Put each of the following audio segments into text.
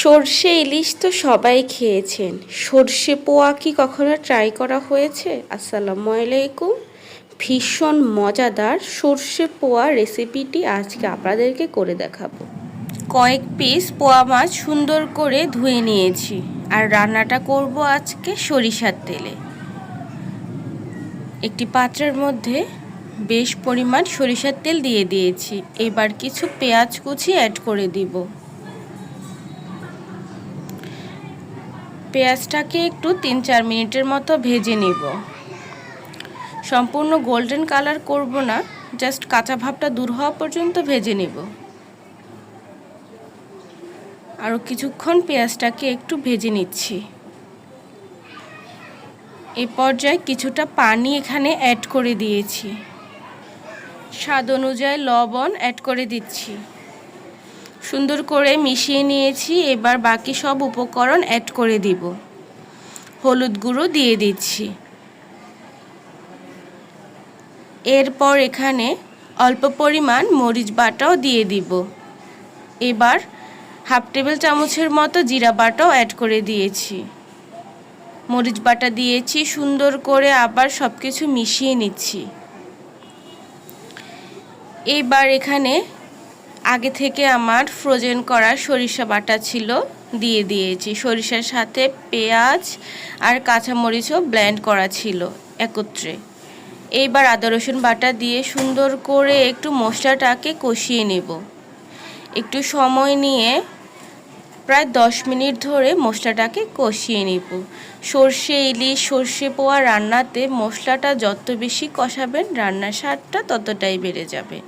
সর্ষে ইলিশ তো সবাই খেয়েছেন। সর্ষে পোয়া কি কখনো ট্রাই করা হয়েছে? আসসালামু আলাইকুম। ভীষণ মজাদার সর্ষে পোয়া রেসিপিটি আজকে আপনাদেরকে করে দেখাবো। কয়েক পিস পোয়া মাছ সুন্দর করে ধুয়ে নিয়েছি। আর রান্নাটা করব আজকে সরিষার তেলে। একটি পাত্রের মধ্যে বেশ পরিমাণ সরিষার তেল দিয়ে দিয়েছি। এবার কিছু পেঁয়াজ কুচি অ্যাড করে দিব। পেঁয়াজটাকে একটু তিন চার মিনিটের মতো ভেজে নিব। সম্পূর্ণ গোল্ডেন কালার করব না, জাস্ট কাঁচা ভাবটা দূর হওয়া পর্যন্ত ভেজে নিব। আরও কিছুক্ষণ পেঁয়াজটাকে একটু ভেজে নিচ্ছি। এই পর্যায়ে কিছুটা পানি এখানে অ্যাড করে দিয়েছি। স্বাদ অনুযায়ী লবণ অ্যাড করে দিচ্ছি। সুন্দর করে মিশিয়ে নিয়েছি, এবার বাকি সব উপকরণ অ্যাড করে দিব। হলুদ গুঁড়ো দিয়ে দিচ্ছি। এরপর এখানে অল্প পরিমাণ মরিচ বাটাও দিয়ে দিব। এবার হাফ টেবিল চামচের মতো জিরা বাটাও অ্যাড করে দিয়েছি। মরিচ বাটা দিয়েছি, সুন্দর করে আবার সব কিছু মিশিয়ে নিচ্ছি। এবার এখানে আগে থেকে আমার ফ্রোজেন করা সরিষা বাটা ছিল, দিয়ে দিয়েছি। সরিষার সাথে পেঁয়াজ আর কাঁচামরিচও ব্লেন্ড করা ছিল একত্রে। এইবার আদা, রসুন বাটা দিয়ে সুন্দর করে একটু মশলাটাকে কষিয়ে নেব। একটু সময় নিয়ে প্রায় দশ মিনিট ধরে মশলাটাকে কষিয়ে নিব। সর্ষে, ইলিশ, সর্ষে পোয়া রান্নাতে মশলাটা যত বেশি কষাবেন, রান্নার স্বাদটা ততটাই বেড়ে যাবে।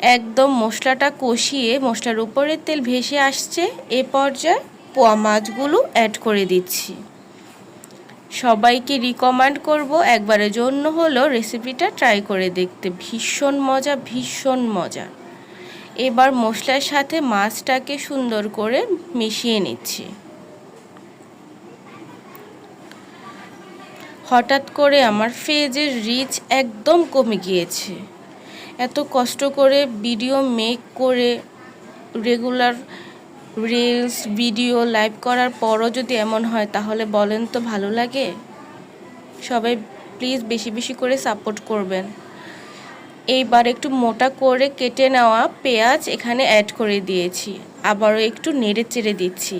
একদম মশলাটা কষিয়ে মশলার উপরে তেল ভেসে আসছে, এ পর্যায়ে পোয়া মাছগুলো অ্যাড করে দিচ্ছি। সবাইকে রিকমেন্ড করব, একবারের জন্য হলো রেসিপিটা ট্রাই করে দেখতে। ভীষণ মজা ভীষণ মজা। এবার মশলার সাথে মাছটাকে সুন্দর করে মিশিয়ে নিচ্ছি। হঠাৎ করে আমার ফেজের রিচ একদম কমে গিয়েছে। এত কষ্ট করে ভিডিও মেক করে রেগুলার রিলস ভিডিও লাইভ করার পরও যদি এমন হয়, তাহলে বলেন তো ভালো লাগে? সবাই প্লিজ বেশি বেশি করে সাপোর্ট করবেন। এইবার একটু মোটা করে কেটে নেওয়া পেঁয়াজ এখানে অ্যাড করে দিয়েছি। আবারও একটু নেড়ে চেড়ে দিচ্ছি।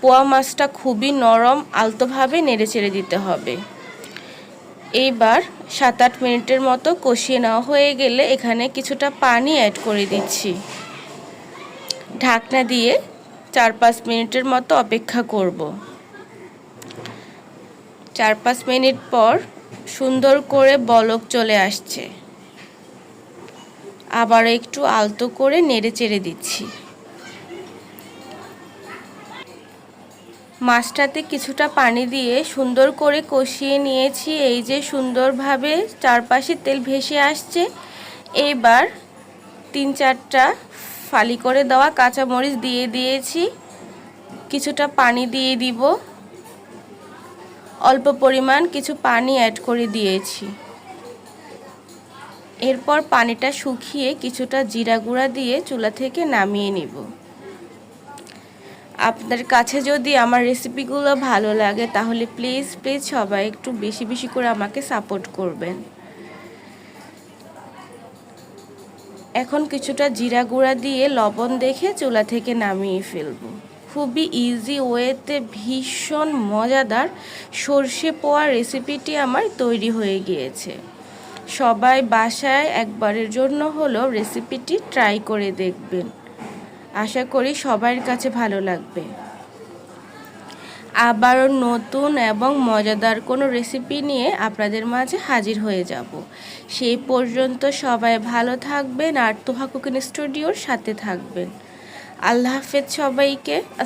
পোয়া মাছটা খুবই নরম, আলতোভাবে নেড়ে চেড়ে দিতে হবে। এইবার সাত আট মিনিটের মতো কষিয়ে নেওয়া হয়ে গেলে এখানে কিছুটা পানি অ্যাড করে দিচ্ছি। ঢাকনা দিয়ে চার পাঁচ মিনিটের মতো অপেক্ষা করব। চার পাঁচ মিনিট পর সুন্দর করে বলক চলে আসছে। আবার একটু আলতো করে নেড়ে চেড়ে দিচ্ছি। মাছটাতে কিছুটা পানি দিয়ে সুন্দর করে কষিয়ে নিয়েছি। এই যে সুন্দরভাবে চারপাশে তেল ভেসে আসছে। এইবার তিন চারটা ফালি করে দেওয়া কাঁচামরিচ দিয়ে দিয়েছি। কিছুটা পানি দিয়ে দিব। অল্প পরিমাণ কিছু পানি অ্যাড করে দিয়েছি। এরপর পানিটা শুকিয়ে কিছুটা জিরা গুঁড়া দিয়ে চুলা থেকে নামিয়ে নিব। আপনাদের কাছে যদি আমার রেসিপিগুলো ভালো লাগে, তাহলে প্লিজ প্লিজ সবাই একটু বেশি বেশি করে আমাকে সাপোর্ট করবেন। এখন কিছুটা জিরা গুঁড়া দিয়ে লবণ দেখে চুলা থেকে নামিয়ে ফেলব। খুবই ইজি ওয়েতে ভীষণ মজাদার সর্ষে পোয়া রেসিপিটি আমার তৈরি হয়ে গিয়েছে। সবাই বাসায় একবারের জন্য হলো রেসিপিটি ট্রাই করে দেখবেন। আশা করি সবার কাছে ভালো লাগবে। আবারও নতুন এবং মজাদার কোনো রেসিপি নিয়ে আপনাদের মাঝে হাজির হয়ে যাব। সেই পর্যন্ত সবাই ভালো থাকবেন আর তোহা কুকিং স্টুডিওর সাথে থাকবেন। আল্লাহ হাফেজ সবাইকে